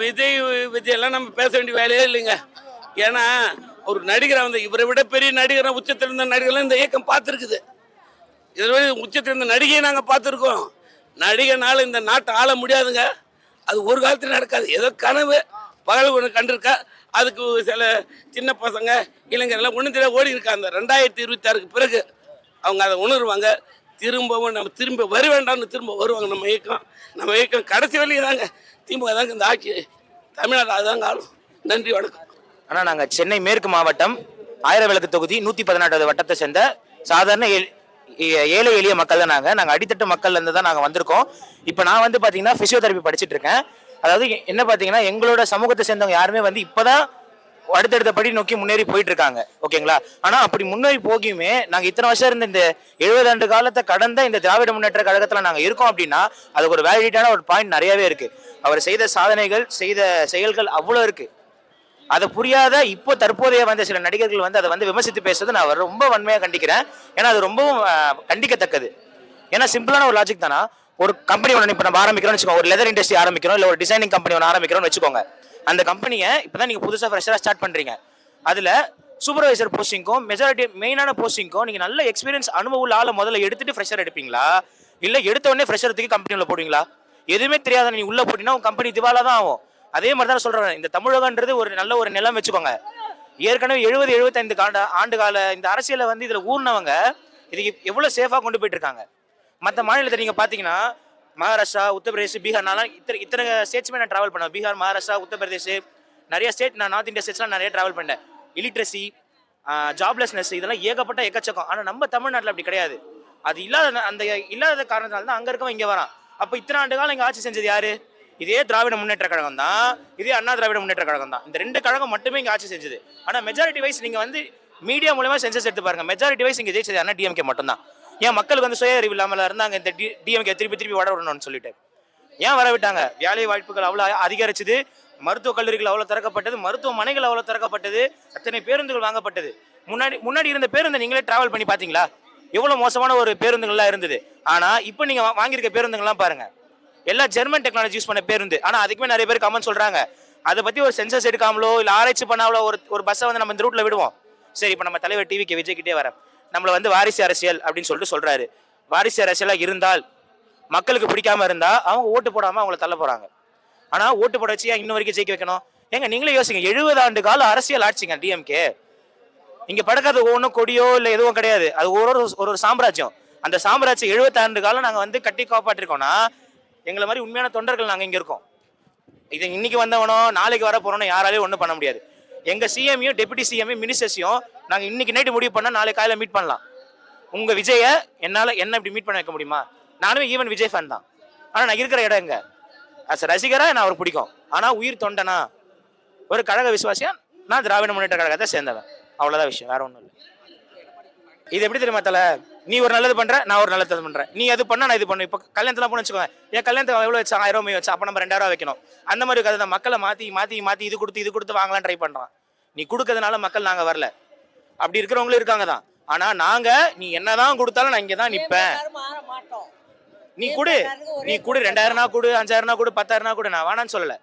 விஜய் விஜயெல்லாம் நம்ம பேச வேண்டிய வேலையே இல்லைங்க. ஏன்னா ஒரு நடிகரை வந்து இவரை விட பெரிய நடிகரை உச்சத்தில் இருந்த நடிகர்லாம் இந்த இயக்கம் பார்த்துருக்குது. இதில் உச்சத்தில் இருந்த நடிகையை நாங்கள் பார்த்துருக்கோம். நடிகைனால இந்த நாட்டை ஆள முடியாதுங்க. அது ஒரு காலத்தில் நடக்காது. ஏதோ கனவு பகல் ஒன்று கண்டிருக்கா. அதுக்கு சில சின்ன பசங்க இளைஞர்லாம் ஒன்றும் தெரியாது ஓடி இருக்கா. அந்த ரெண்டாயிரத்தி இருபத்தாறுக்கு பிறகு அவங்க அதை உணர்வாங்க. திரும்பவும் நம்ம திரும்ப வர வேண்டாம்னு திரும்ப வருவாங்க. நம்ம இயக்கம் நம்ம இயக்கம் கடைசி வரையும் தாங்க திமுக தாங்க இந்த ஆட்சி. தமிழ்நாடு அதுதாங்க ஆளும். நன்றி வணக்கம். ஆனால் நாங்கள் சென்னை மேற்கு மாவட்டம் ஆயிரம் விளக்கு தொகுதி நூற்றி பதினெட்டாவது வட்டத்தை சேர்ந்த சாதாரண ஏ- ஏழை எளிய மக்கள் தான் நாங்கள் நாங்கள் அடித்தட்டு மக்கள்லேருந்து தான் நாங்கள் வந்திருக்கோம். இப்போ நான் வந்து பார்த்தீங்கன்னா ஃபிசியோதெரப்பி படிச்சுட்டு இருக்கேன். அதாவது என்ன பார்த்தீங்கன்னா எங்களோட சமூகத்தை சேர்ந்தவங்க யாருமே வந்து இப்போதான் அடுத்தடுத்த படி நோக்கி முன்னேறி போயிட்டு இருக்காங்க ஓகேங்களா? ஆனா அப்படி முன்னேறி போகியுமே நாங்க இத்தனை வருஷம் இருந்த இந்த எழுபது ஆண்டு காலத்தை கடந்த இந்த திராவிட முன்னேற்ற கழகத்துல நாங்க இருக்கோம் அப்படின்னா அதுக்கு ஒரு வேலிடான ஒரு பாயிண்ட் நிறையவே இருக்கு. அவர் செய்த சாதனைகள் செய்த செயல்கள் அவ்வளோ இருக்கு. அதை புரியாத இப்போ தற்போதைய வந்த சில நடிகர்கள் வந்து அதை வந்து விமர்சித்து பேசுறது நான் ரொம்ப வன்மையாக கண்டிக்கிறேன். ஏன்னா அது ரொம்பவும் கண்டிக்கத்தக்கது. ஏன்னா சிம்பிளான ஒரு லாஜிக் தானா? ஒரு கம்பெனி ஒன்று இப்போ நம்ம ஆரம்பிக்கிறோம்னு வச்சுக்கோங்க. ஒரு லெதர் இண்டஸ்ட்ரி ஆரம்பிக்கிறோம் இல்லை ஒரு டிசைனிங் கம்பெனி ஒன்று ஆரம்பிக்கிறோம்னு வச்சுக்கோங்க. அந்த கம்பெனியை இப்போ தான் நீங்கள் புதுசாக ஃப்ரெஷராக ஸ்டார்ட் பண்ணுறீங்க அதில் சூப்பர்வைசர் போஸ்டிங்க்கும் மெஜாரிட்டி மெயினான போஸ்டிங்க்கும் நீங்கள் நல்ல எக்ஸ்பீரியன்ஸ் அனுபவம் உள்ள ஆளை முதல்ல எடுத்துட்டு ஃப்ரெஷர் எடுப்பீங்களா? இல்லை எடுத்த உடனே ஃப்ரெஷர் தூக்கி கம்பெனியில் போடுவீங்களா? எதுவுமே தெரியாத நீ உள்ளே போட்டிங்கன்னா உங்கள் கம்பெனி திவாலா தான் ஆகும். அதே மாதிரி தான் சொல்கிறேன் இந்த தமிழகன்றது ஒரு நல்ல ஒரு நிலம் வச்சுக்கோங்க. ஏற்கனவே எழுபது எழுபத்தைந்து காண்ட ஆண்டு கால இந்த அரசியலை வந்து இதில் ஊர்னவங்க இதுக்கு எவ்வளோ சேஃபாக கொண்டு போயிட்டு இருக்காங்க? மற்ற மாநிலத்தை நீங்கள் பார்த்தீங்கன்னா மகாராஷ்டிரா உத்தரப்பிரதேஷ் பீகார் இத்தனை இத்தனை ஸ்டேட்ஸுமே நான் ட்ராவல் பண்ணேன். பீகார் மகாராஷ்டிரா உத்தரப்பிரதேஷ் நிறைய ஸ்டேட் நான் நார்த் இந்தியா ஸ்டேட்ஸ்லாம் நிறைய ட்ராவல் பண்ணேன். இலிட்ரஸி ஜாப்லெஸ்னஸ் இதெல்லாம் ஏகப்பட்ட எக்கச்சக்கம். ஆனால் நம்ம தமிழ்நாட்டில் அப்படி கிடையாது. அது இல்லாத அந்த இல்லாத காரணத்தினால தான் அங்கே இருக்கவன் இங்கே வரான். அப்போ இத்தனை ஆண்டு காலம் இங்கே ஆட்சி செஞ்சது யாரு? இதே திராவிட முன்னேற்ற கழகம் தான். இதே அண்ணா திராவிட முன்னேற்ற கழகம் தான். இந்த ரெண்டு கழகம் மட்டுமே இங்கே ஆட்சி செஞ்சது. ஆனால் மெஜாரிட்டி வைஸ் நீங்கள் வந்து மீடியா மூலயமா சென்சஸ் எடுத்து பாருங்க. மெஜாரிட்டி வைஸ் இங்கே ஜெயிச்சது அண்ணா டிஎம்கே மட்டும்தான். ஏன் மக்களுக்கு வந்து சுய அறிவு இல்லாமல் இருந்தாங்க? இந்த டிஎம்கே திருப்பி திருப்பி வட விடணும்னு சொல்லிட்டு. ஏன் வர விட்டாங்க? வேலை வாய்ப்புகள் அவ்வளோ அதிகரிச்சது. மருத்துவக் கல்லூரிகள் அவ்வளோ திறக்கப்பட்டது. மருத்துவமனைகள் அவ்வளோ திறக்கப்பட்டது. அத்தனை பேருந்துகள் வாங்கப்பட்டது. முன்னாடி முன்னாடி இருந்த பேருந்தை நீங்களே டிராவல் பண்ணி பார்த்தீங்களா? எவ்வளோ மோசமான ஒரு பேருந்துகள்லாம் இருந்தது. ஆனால் இப்போ நீங்கள் வாங்கியிருக்க பேருந்துங்கள்லாம் பாருங்க. எல்லா ஜெர்மன் டெக்னாலஜி யூஸ் பண்ண பேருந்து. ஆனால் அதுக்குமே நிறைய பேர் கமெண்ட் சொல்கிறாங்க அதை பற்றி ஒரு சென்சஸ் எடுக்காமலோ இல்லை ஆராய்ச்சி பண்ணாமலோ ஒரு ஒரு பஸ்ஸை வந்து நம்ம இந்த ரூட்டில் விடுவோம். சரி இப்போ நம்ம தலைவர் டிவிக்கு விஜய்கிட்டே வரேன். நம்மளை வந்து வாரிசு அரசியல் அப்படின்னு சொல்லிட்டு சொல்கிறாரு வாரிசு அரசியலாக இருந்தால் மக்களுக்கு பிடிக்காம இருந்தால் அவங்க ஓட்டு போடாமல் அவங்கள தள்ள போகிறாங்க ஆனால் ஓட்டு போட வச்சு இன்னும் வரைக்கும் ஜெயிக்க வைக்கணும்? ஏங்க நீங்களே யோசிங்க. எழுபது ஆண்டு கால அரசியல் ஆட்சிங்க டிஎம்கே இங்கே படக்காத ஒன்றும் கொடியோ இல்லை எதுவும் கிடையாது. அது ஒரு ஒரு ஒரு ஒரு சாம்ராஜ்யம். அந்த சாம்ராஜ்யம் எழுபத்தி ஆண்டு காலம் நாங்கள் வந்து கட்டி காப்பாற்றிருக்கோம்னா எங்களை மாதிரி உண்மையான தொண்டர்கள் நாங்கள் இங்கே இருக்கோம். இது இன்னைக்கு வந்தவனோ நாளைக்கு வர போறோனோ யாராலையும் ஒன்றும் பண்ண முடியாது. எங்கள் சிஎம்யும் டெபுட்டி சிஎம்யும் மினிஸ்டர்ஸையும் நாங்கள் இன்னைக்கு நைட்டு முடிவு பண்ணால் நாளை காலையில் மீட் பண்ணலாம். உங்கள் விஜயை என்னால் என்ன இப்படி மீட் பண்ண வைக்க முடியுமா? நானுமே ஈவன் விஜய் ஃபேன் தான். ஆனால் நான் இருக்கிற இடம் எங்க? அஸ் ரசிகரா நான் அவர் பிடிக்கும். ஆனால் உயிர் தொண்டனா? ஒரு கழக விசுவாசியா? நான் திராவிட முன்னேற்ற கழகத்தை சேர்ந்தவன். அவ்வளோதான் விஷயம். வேற ஒன்றும் இல்லை. இது எப்படி தெரியுமா தல? நீ ஒரு நல்லது பண்ற நான் ஒரு நல்லது பண்றேன். நீ அது பண்ண நான் இது பண்ணு இப்போ கல்யாணத்தெல்லாம் போன வச்சுக்கோங்க. என் கல்யாணத்துக்கு எவ்வளோ வச்சா ஆயிரம் ரூபாய் வச்சா அப்போ நம்ம ரெண்டாயிரம் ரூபாய் வைக்கணும். அந்த மாதிரி கதை தான் மக்களை மாற்றி மாற்றி மாற்றி இது கொடுத்து இது கொடுத்து வாங்கலாம் ட்ரை பண்ணுறான் நீ கொடுக்கறதுனால மக்கள் நாங்கள் வரல. அப்படி இருக்கிறவங்களும் இருக்காங்க தான் ஆனா நாங்க நீ என்னதான் கொடுத்தாலும் நான் இங்க தான் நிப்பேன். நீ கொடு. நீ கொடு. ரெண்டாயிரம்னா கொடு அஞ்சாயிரம்னா கொடு பத்தாயிரம்னா கொடு. நான் வேணான்னு சொல்லல.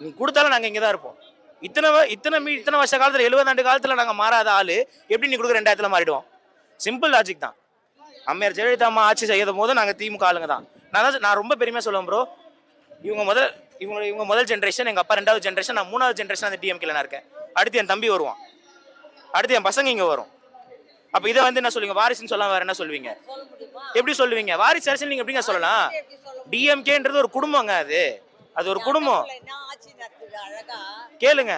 நீ கொடுத்தாலும் நாங்க இங்க தான் இருப்போம். இத்தனை இத்தனை மீ- இத்தனை வருஷ காலத்துல எழுபது ஆண்டு காலத்துல நாங்க மாறாத ஆளு எப்படி நீ கொடுக்குற ரெண்டாயிரத்துல மாறிடுவோம்? சிம்பிள் லாஜிக் தான். அம்மையார் ஜெயலலிதா அம்மா ஆட்சி செய்யும் போது நாங்க திமுக ஆளுங்க தான். நான் தான் நான் ரொம்ப பெருமையா சொல்லுவேன் ப்ரோ இவங்க முதல் இவங்க இவங்க முதல் ஜென்ரேஷன் எங்க அப்பா ரெண்டாவது ஜென்ரேஷன் நான் மூணாவது ஜென்ரேஷன் அந்த டிஎம்கேல நான் இருக்கேன். அடுத்து என் தம்பி வருவான். அடுத்து என் பசங்க இங்கே வரும். அப்போ இதை வந்து என்ன சொல்லுவீங்க? வாரிசுன்னு சொல்லாம வேற என்ன சொல்லுவீங்க? எப்படி சொல்லுவீங்க? வாரிசு அரசியல் நீங்க எப்படிங்க சொல்லலாம்? டிஎம்கேன்றது ஒரு குடும்பங்க அது. அது ஒரு குடும்பம். கேளுங்க.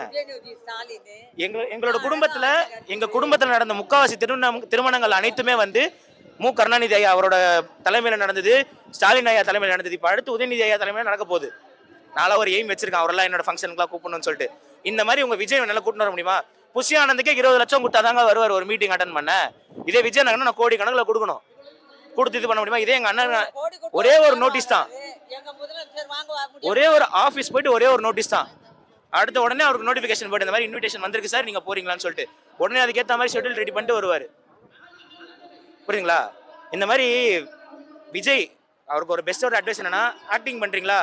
எங்க எங்களோட குடும்பத்துல எங்க குடும்பத்துல நடந்த முக்காவாசி திருமணம் திருமணங்கள் அனைத்துமே வந்து மு. கருணாநிதி ஐயா அவரோட தலைமையில நடந்தது ஸ்டாலின் ஐயா தலைமையில் நடந்தது. இப்போ அடுத்து உதயநிதி ஐயா தலைமையில நடக்க போகுது. நாளா ஒரு எய்ம் வச்சிருக்கேன். அவரெல்லாம் என்னோட ஃபங்க்ஷனுக்குலாம் கூப்பிடணும்னு சொல்லிட்டு. இந்த மாதிரி உங்க விஜய் நல்லா கூட்டிட்டு வர முடியுமா? புஷி ஆனந்துக்கே இருபது லட்சம் கொடுத்தாதாங்க வருவார் ஒரு மீட்டிங் அட்டன் பண்ண. இதே விஜய் நகர்னா நான் கோடி கணக்குல கொடுக்கணும். கொடுத்து இது பண்ண முடியுமா? இதே எங்க அண்ணன் ஒரே ஒரு notice தான். ஒரே ஒரு ஆஃபீஸ் போயிட்டு ஒரே ஒரு நோட்டீஸ் தான். அடுத்த உடனே அவருக்கு நோட்டிஃபிகேஷன் போயிட்டு இந்த மாதிரி இன்விடேஷன் வந்திருக்கு சார் நீங்க போறீங்களான்னு சொல்லிட்டு. உடனே அதுக்கேற்ற மாதிரி ஷெட்யூல் ரெடி பண்ணிட்டு வருவார். புரியுதுங்களா? இந்த மாதிரி விஜய் அவருக்கு ஒரு பெஸ்ட் ஒரு அட்வைஸ் என்னன்னா ஆக்டிங் பண்றீங்களா?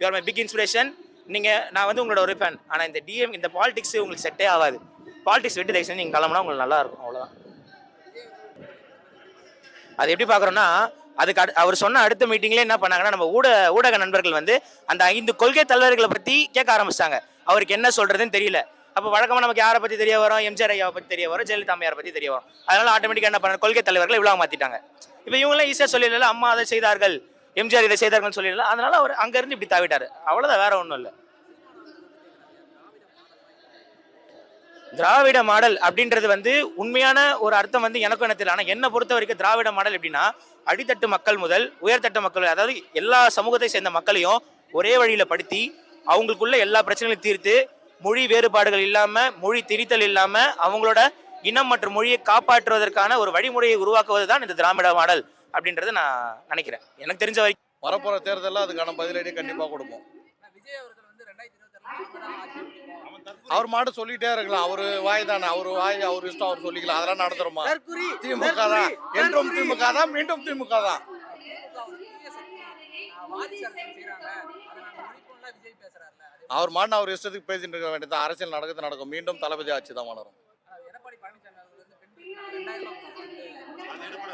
யூஆர் மை பிக் இன்ஸ்பிரேஷன் நீங்கள் நான் வந்து உங்களோட ஒரு ஃபேன் ஆனால் இந்த டிஎம் இந்த பாலிடிக்ஸ் உங்களுக்கு செட்டே ஆகாது. பாலிடிக்ஸ் விட்டு தயவு செஞ்சு நீங்கள் கிளம்புனா உங்களுக்கு நல்லா இருக்கும். அவ்வளோதான் அது எப்படி பார்க்குறோன்னா அதுக்கு அடு- அவர் சொன்ன அடுத்த மீட்டிங்லேயே என்ன பண்ணாங்கன்னா நம்ம ஊடக ஊடக நண்பர்கள் வந்து அந்த ஐந்து கொள்கை தலைவர்களை பற்றி கேட்க ஆரம்பிச்சிட்டாங்க. அவருக்கு என்ன சொல்கிறதுன்னு தெரியல. அப்போ வழக்கமாக நமக்கு யாரை பற்றி தெரிய வரும்? எம்ஜிஆர் ஐயாவை பற்றி தெரிய வரும்? ஜெயலலிதா அம்மையாரை பற்றி தெரிய வரும். அதனால ஆட்டோமேட்டிக்காக என்ன பண்ண கொள்கை தலைவர்களை இவ்வளோ மாற்றிட்டாங்க இப்போ இவங்களாம் ஈஸியாக சொல்லிடல அம்மா அதை செய்தார்கள். எம்ஜிஆர் இதை செய்தார்கள் சொல்லிடல. அதனால அவர் அங்கேருந்து இப்படி தாவிட்டார். அவ்வளோதான் வேற ஒன்றும் இல்லை. திராவிட மாடல் அப்படின்றது வந்து உண்மையான ஒரு அர்த்தம் வந்து எனக்கும் என்ன தெரியல ஆனால் என்னை பொறுத்த வரைக்கும் திராவிட மாடல் எப்படின்னா அடித்தட்டு மக்கள் முதல் உயர்தட்டு மக்கள் அதாவது எல்லா சமூகத்தை சேர்ந்த மக்களையும் ஒரே வழியில் படுத்தி அவங்களுக்குள்ள எல்லா பிரச்சனைகளையும் தீர்த்து மொழி வேறுபாடுகள் இல்லாமல் மொழி திரித்தல் இல்லாமல் அவங்களோட இனம் மற்றும் மொழியை காப்பாற்றுவதற்கான ஒரு வழிமுறையை உருவாக்குவது தான் இந்த திராவிட மாடல். அப்படின்றத நான் நினைக்கிறேன். எனக்கு தெரிஞ்ச வரைக்கும் வரப்போற தேர்தலில் அதுக்கான பதிலடி கண்டிப்பா கொடுப்போம். அவர் மாட்டு சொல்லிட்டே இருக்கலாம். அவரு வாய் தானே. அவரு வாய் அவர் இஷ்டம் அவர் சொல்லிக்கலாம். அதெல்லாம் நடத்துறோமா திமுக தான். என்றும் திமுக தான் மீண்டும் திமுக தான். அவர் மாட்டு அவர் இஷ்டத்துக்கு பேசிட்டு இருக்க வேண்டியது அரசியல் நடக்குது நடக்கும். மீண்டும் தளபதி ஆட்சி தான் வளரும்.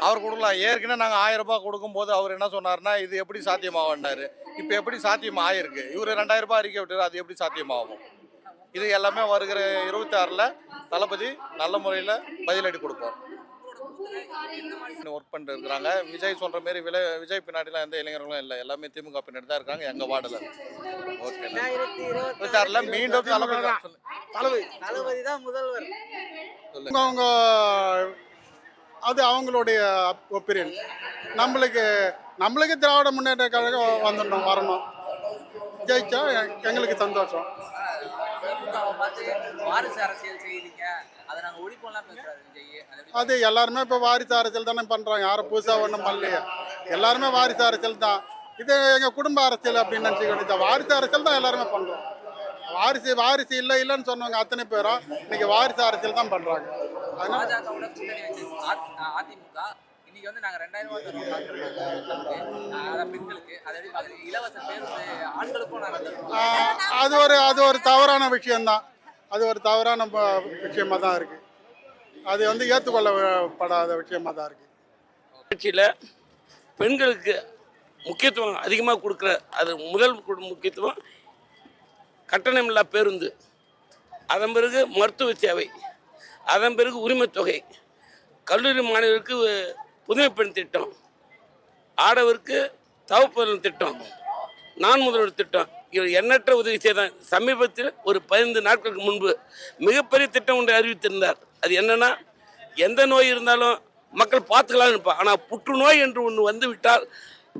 அவர் கொடுக்கலாம். ஏற்கனவே நாங்கள் ஆயிரம் ரூபாய் கொடுக்கும்போது அவர் என்ன சொன்னார்னா இது எப்படி சாத்தியமாகண்டாரு இப்போ எப்படி சாத்தியம் ஆயிருக்கு இவர் ரெண்டாயிரம் ரூபாய் அறிக்கை விட்டாரு அது எப்படி சாத்தியமாகும்? இது எல்லாமே வருகிற இருபத்தி ஆறில் தளபதி நல்ல முறையில் பதிலடி கொடுப்பார். ஒர்க் பண்ணிட்டு இருக்கிறாங்க. விஜய் சொல்ற மாதிரி விலை விஜய் பின்னாடிலாம் எந்த இளைஞர்களும் இல்லை. எல்லாமே திமுக பின்னாடி தான் இருக்காங்க எங்க வார்டில். ஓகே இருபத்தி ஆறுல மீண்டும் தளபதி தான். தளபதி முதல்வர். அவங்க அது அவங்களுடைய ஒப்பீனியன். நம்மளுக்கு நம்மளுக்கு திராவிட முன்னேற்ற கழகம் வந்துடணும் வரணும். ஜெயிச்சா எங்களுக்கு சந்தோஷம். அது அது எல்லாருமே இப்போ வாரிசு அரசியல் தானே பண்ணுறாங்க யாரும் புதுசாக ஒன்றும் பண்ணலையே. எல்லாருமே வாரிசு அரசியல் தான். இது எங்கள் குடும்ப அரசியல் அப்படின்னு நினச்சிக்கிட்டு வாரிசு அரசியல் தான் எல்லாருமே பண்ணுறோம் வாரிசு வாரிசு இல்லை இல்லைன்னு சொன்னவங்க அத்தனை பேரும் இன்னைக்கு வாரிசு அரசியல் தான் பண்ணுறாங்க அதனால பாஜகவோட கூட்டணி வச்சு அதிமுக இன்னைக்கு வந்து நாங்க ரெண்டாயிரம் ரூபாய் தரோம் அதான் பெண்களுக்கு. இலவச பேருந்து ஆண்களுக்கும் நாங்க தருவோம். ஆஹ் அது ஒரு அது ஒரு தவறான விஷயம்தான். அது ஒரு தவறான விஷயமா தான் இருக்கு. அது வந்து ஏற்றுக்கொள்ளப்படாத விஷயமா தான் இருக்கு. கட்சியில் பெண்களுக்கு முக்கியத்துவம் அதிகமாக கொடுக்குற அது முதல் முக்கியத்துவம் கட்டணமில்லா பேருந்து. அதன் பிறகு மருத்துவ சேவை. அதன் பிறகு உரிமைத் தொகை. கல்லூரி மாணவருக்கு புதுமை பெண் திட்டம். ஆடவருக்கு தவப்பொருள் திட்டம். நான் முதல்வர் திட்டம். இவர் எண்ணற்ற உதவி செய்தான். சமீபத்தில் ஒரு பதினைந்து நாட்களுக்கு முன்பு மிகப்பெரிய திட்டம் ஒன்றை அறிவித்திருந்தார். அது என்னன்னா எந்த நோய் இருந்தாலும் மக்கள் பார்த்துக்கலாம்னு இருப்பான் ஆனால் புற்றுநோய் என்று ஒன்று வந்து விட்டால்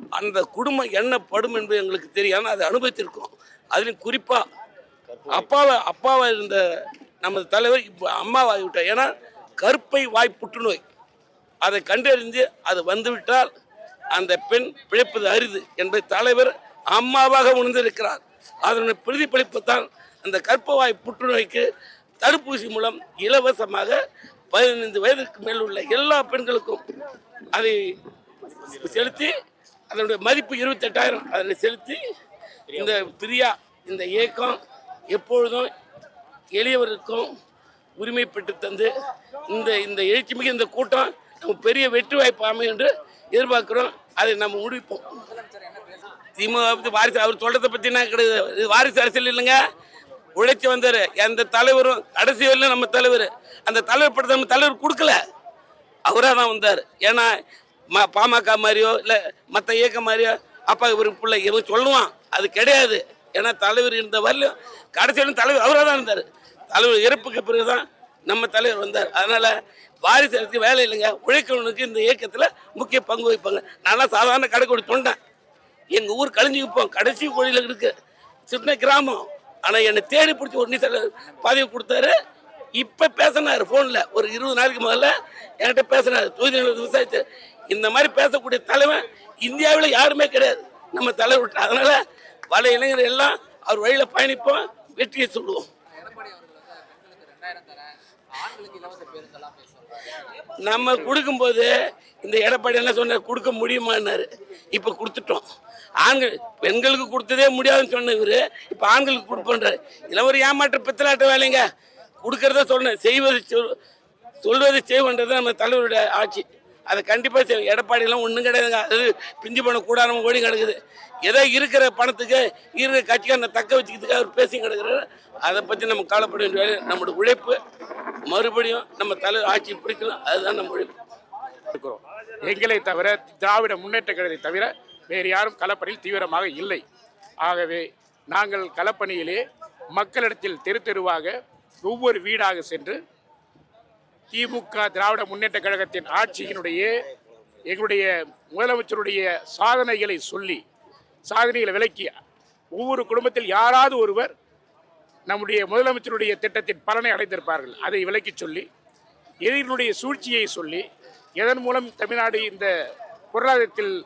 அந்த குடும்பம் என்ன படும் என்பது எங்களுக்கு தெரியும் ஆனால் அதை அனுபவித்திருக்கோம். அதுலேயும் குறிப்பாக அப்பாவை அப்பாவை இருந்த நமது தலைவர் இப்போ அம்மாவாகி விட்டார் ஏன்னா கருப்பை வாய் புற்றுநோய். அதை கண்டறிந்து அது வந்துவிட்டால் அந்த பெண் பிழைப்பது அரிது என்பதை தலைவர் அம்மாவாக உணர்ந்திருக்கிறார். அதனுடைய பிரதிபலிப்பு தான் அந்த கற்பவாய் புற்றுநோய்க்கு தடுப்பூசி மூலம் இலவசமாக பதினைந்து வயதுக்கு மேல் உள்ள எல்லா பெண்களுக்கும் அதை செலுத்தி அதனுடைய மதிப்பு இருபத்தெட்டாயிரம். அதில் செலுத்தி இந்த பிரியா இந்த இயக்கம் எப்பொழுதும் எளியவருக்கும் உரிமை பெற்று தந்து இந்த இந்த எழுச்சி மிக இந்த கூட்டம் நமக்கு பெரிய வெற்றி வாய்ப்பு அமையும் என்று எதிர்பார்க்கிறோம். அதை நம்ம முடிப்போம். திமுக வாரிசு அவர் சொல்றதை பற்றினா என்ன கிடையாது. இது வாரிசு அரசியல் இல்லைங்க. உழைச்சி வந்தார் எந்த தலைவரும் கடைசி வரையிலும் நம்ம தலைவர். அந்த தலைவர் படத்தை நம்ம தலைவர் கொடுக்கல. அவராக தான் வந்தார். ஏன்னா ம பாமக மாதிரியோ இல்லை மற்ற இயக்கம் மாதிரியோ அப்பா இவருக்கு பிள்ளை இவன் சொல்லுவான். அது கிடையாது. ஏன்னா தலைவர் இருந்த வரலையும் கடைசியிலும் தலைவர் அவராக தான் இருந்தார். தலைவர் இறப்புக்கு பிறகு தான் நம்ம தலைவர் வந்தார். அதனால் வாரிசு அரசுக்கு வேலை இல்லைங்க. உழைக்கிறவனுக்கு இந்த இயக்கத்தில் முக்கிய பங்கு வகிப்பாங்க. நான்லாம் சாதாரண கடைக்கோடி தொண்டேன். எங்கள் ஊர் கழிஞ்சு கழிஞ்சுக்குப்போம் கடைசி கோழியில் இருக்கு. சின்ன கிராமம். ஆனால் என்னை தேடி பிடிச்சி ஒரு நீச்சல் பதவி கொடுத்தாரு. இப்போ பேசினார் ஃபோனில் ஒரு இருபது நாளைக்கு முதல்ல என்கிட்ட பேசினார். தொகுதி விசாரிச்சு இந்த மாதிரி பேசக்கூடிய தலைவன் இந்தியாவில் யாருமே கிடையாது. நம்ம தலைவர் அதனால் பல இளைஞர்கள் எல்லாம் அவர் வழியில் பயணிப்போம் வெற்றியை சொல்லுவோம். நம்ம கொடுக்கும்போது இந்த எடப்பாடி என்ன சொன்னார்? கொடுக்க முடியுமான்னாரு. இப்போ கொடுத்துட்டோம். ஆண்கள் பெண்களுக்கு கொடுத்ததே முடியாதுன்னு சொன்ன இவரு. இப்போ ஆண்களுக்கு கொடுப்போன்றாரு. இதெல்லாம் ஒரு ஏமாற்ற பித்தலாட்ட வேலைங்க. கொடுக்கறத சொல்லணும் செய்வது சொல் சொல்வது செய்வன்றது நம்ம தலைவருடைய ஆட்சி. அதை கண்டிப்பாக செய்வோம் எடப்பாடியெல்லாம் ஒன்றும் கிடையாதுங்க. அது பிஞ்சு பண்ண கூடாரம் ஓடி கிடக்குது. ஏதோ இருக்கிற பணத்துக்கு இருக்கிற கட்சிக்காரனை தக்க வச்சுக்கிறதுக்கு அவர் பேசி கிடக்குறாரு. அதை பற்றி நம்ம கவலைப்பட வேண்டிய வேலை நம்மளோட உழைப்பு மறுபடியும் நம்ம தலைவர் ஆட்சி பிடிக்கலாம். அதுதான் நம்ம உழைப்பு. இருக்கிறோம். எங்களை தவிர திராவிட முன்னேற்ற கழகத்தை தவிர வேறு யாரும் களப்பணியில் தீவிரமாக இல்லை. ஆகவே நாங்கள் களப்பணியிலே மக்களிடத்தில் தெரு தெருவாக ஒவ்வொரு வீடாக சென்று திமுக திராவிட முன்னேற்ற கழகத்தின் ஆட்சியினுடைய எங்களுடைய முதலமைச்சருடைய சாதனைகளை சொல்லி சாதனைகளை விளக்கி ஒவ்வொரு குடும்பத்தில் யாராவது ஒருவர் நம்முடைய முதலமைச்சருடைய திட்டத்தின் பலனை அடைந்திருப்பார்கள். அதை விளக்கிச் சொல்லி எதிரினுடைய சூழ்ச்சியை சொல்லி எதன் மூலம் தமிழ்நாடு இந்த பொருளாதாரத்தில்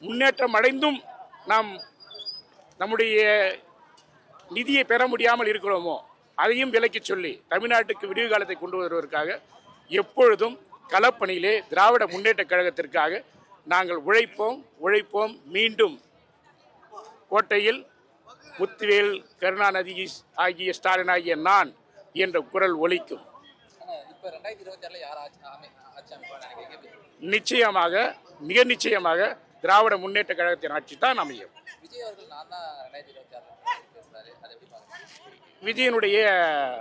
முன்னேற்றம் அடைந்தும் நாம் நம்முடைய நிதியை பெற முடியாமல் இருக்கிறோமோ? அதையும் விலக்கிச் சொல்லி தமிழ்நாட்டுக்கு விடிவு காலத்தை கொண்டு வருவதற்காக எப்பொழுதும் களப்பணியிலே திராவிட முன்னேற்ற கழகத்திற்காக நாங்கள் உழைப்போம் உழைப்போம் மீண்டும். கோட்டையில் முத்துவேல் கருணாநிதி ஆகிய ஸ்டாலின் ஆகிய நான் என்ற குரல் ஒலிக்கும். நிச்சயமாக மிக நிச்சயமாக திராவிட முன்னேற்ற கழகத்தின் ஆட்சி தான் அமையும். விஜயனுடைய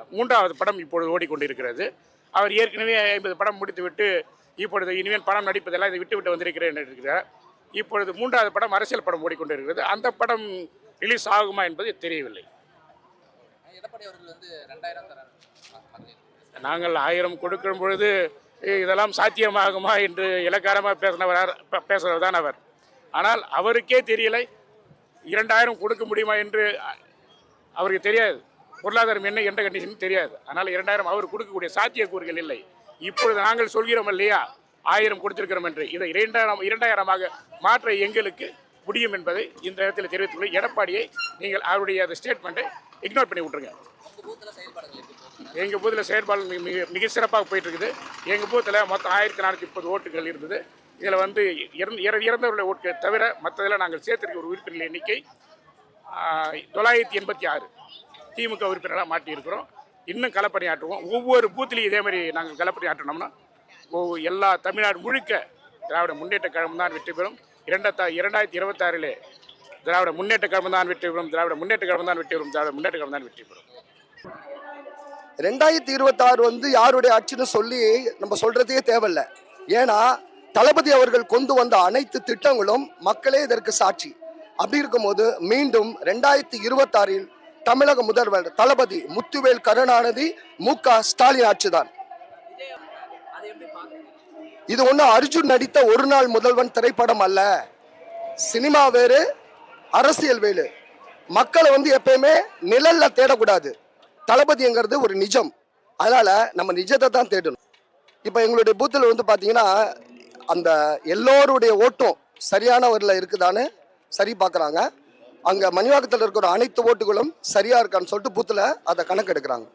மூன்றாவது படம் இப்பொழுது ஓடிக்கொண்டிருக்கிறது. அவர் ஏற்கனவே ஐம்பது படம் முடித்துவிட்டு இப்பொழுது இனிமேல் படம் நடிப்பதெல்லாம் இதை விட்டு விட்டு வந்திருக்கிறேன் இருக்கிறார். இப்பொழுது மூன்றாவது படம் அரசியல் படம் ஓடிக்கொண்டிருக்கிறது. அந்த படம் ரிலீஸ் ஆகுமா என்பது தெரியவில்லை. நாங்கள் ஆயிரம் கொடுக்கும் பொழுது "ஏய், இதெல்லாம் சாத்தியமாகுமா? என்று இலக்காரமாக பேசினவர் பேசுகிறவர் தான் அவர். ஆனால் அவருக்கே தெரியலை. இரண்டாயிரம் கொடுக்க முடியுமா என்று அவருக்கு தெரியாது. பொருளாதாரம் என்ன என்ற கண்டிஷன் தெரியாது. அதனால் இரண்டாயிரம் அவர் கொடுக்கக்கூடிய சாத்தியக்கூறுகள் இல்லை. இப்பொழுது நாங்கள் சொல்கிறோம் இல்லையா? ஆயிரம் கொடுத்திருக்கிறோம் என்று. இதை இரண்டாயிரம் இரண்டாயிரமாக மாற்ற எங்களுக்கு முடியும் என்பதை இந்த இடத்தில் தெரிவித்துள்ள எடப்பாடியை நீங்கள் அவருடைய அந்த ஸ்டேட்மெண்ட்டை இக்னோர் பண்ணி விட்டுருங்க. எங்கள் பூத்தில் செயற்பாடு மிக மிக மிக சிறப்பாக போயிட்டு இருக்குது. எங்கள் பூத்தில் மொத்தம் ஆயிரத்தி நானூற்றி முப்பது ஓட்டுகள் இருந்தது. இதில் வந்து இறந்து இற- ஓட்டு தவிர மற்றதில் நாங்கள் சேர்த்திருக்க ஒரு உறுப்பினர் எண்ணிக்கை தொள்ளாயிரத்தி எண்பத்தி ஆறு திமுக உறுப்பினராக மாட்டியிருக்கிறோம். இன்னும் களப்பணியாற்றுவோம். ஒவ்வொரு பூத்திலையும் இதே மாதிரி நாங்கள் களப்பணியாற்றினோம்னா எல்லா தமிழ்நாடு முழுக்க திராவிட முன்னேற்ற கழகம் தான் வெற்றி பெறும். இரண்டத்தா இரண்டாயிரத்தி இருபத்தாறிலே திராவிட முன்னேற்ற கழகம் தான் வெற்றி பெறும். திராவிட முன்னேற்ற கழகம் தான் வெற்றி பெறும். திராவிட முன்னேற்ற கழகம் தான் வெற்றி பெறும். ரெண்டாயிரத்தி இருபத்தாறு வந்து யாருடைய ஆட்சின்னு சொல்லி நம்ம சொல்கிறதே தேவையில்லை. ஏன்னா தளபதி அவர்கள் கொண்டு வந்த அனைத்து திட்டங்களும் மக்களே இதற்கு சாட்சி. அப்படி இருக்கும்போது மீண்டும் ரெண்டாயிரத்தி இருபத்தாறில் தமிழக முதல்வர் தளபதி முத்துவேல் கருணாநிதி மு க ஸ்டாலின் ஆட்சிதான். இது ஒன்றும் அர்ஜுன் நடித்த ஒரு நாள் முதல்வன் திரைப்படம் அல்ல. சினிமா வேறு அரசியல் வேறு. மக்களை வந்து எப்பயுமே நிழல்ல தேடக்கூடாது. தளபதிங்கிறது ஒரு நிஜம். அதனால நம்ம நிஜத்தை தான் தேடணும். இப்போ எங்களுடைய பூத்தில் வந்து பார்த்தீங்கன்னா அந்த எல்லோருடைய ஓட்டும் சரியானவரில் இருக்குதான்னு சரி பார்க்குறாங்க. அங்கே மணிவாக்கத்தில் இருக்கிற அனைத்து ஓட்டுகளும் சரியாக இருக்கான்னு சொல்லிட்டு பூத்தில் அதை கணக்கெடுக்கிறாங்க.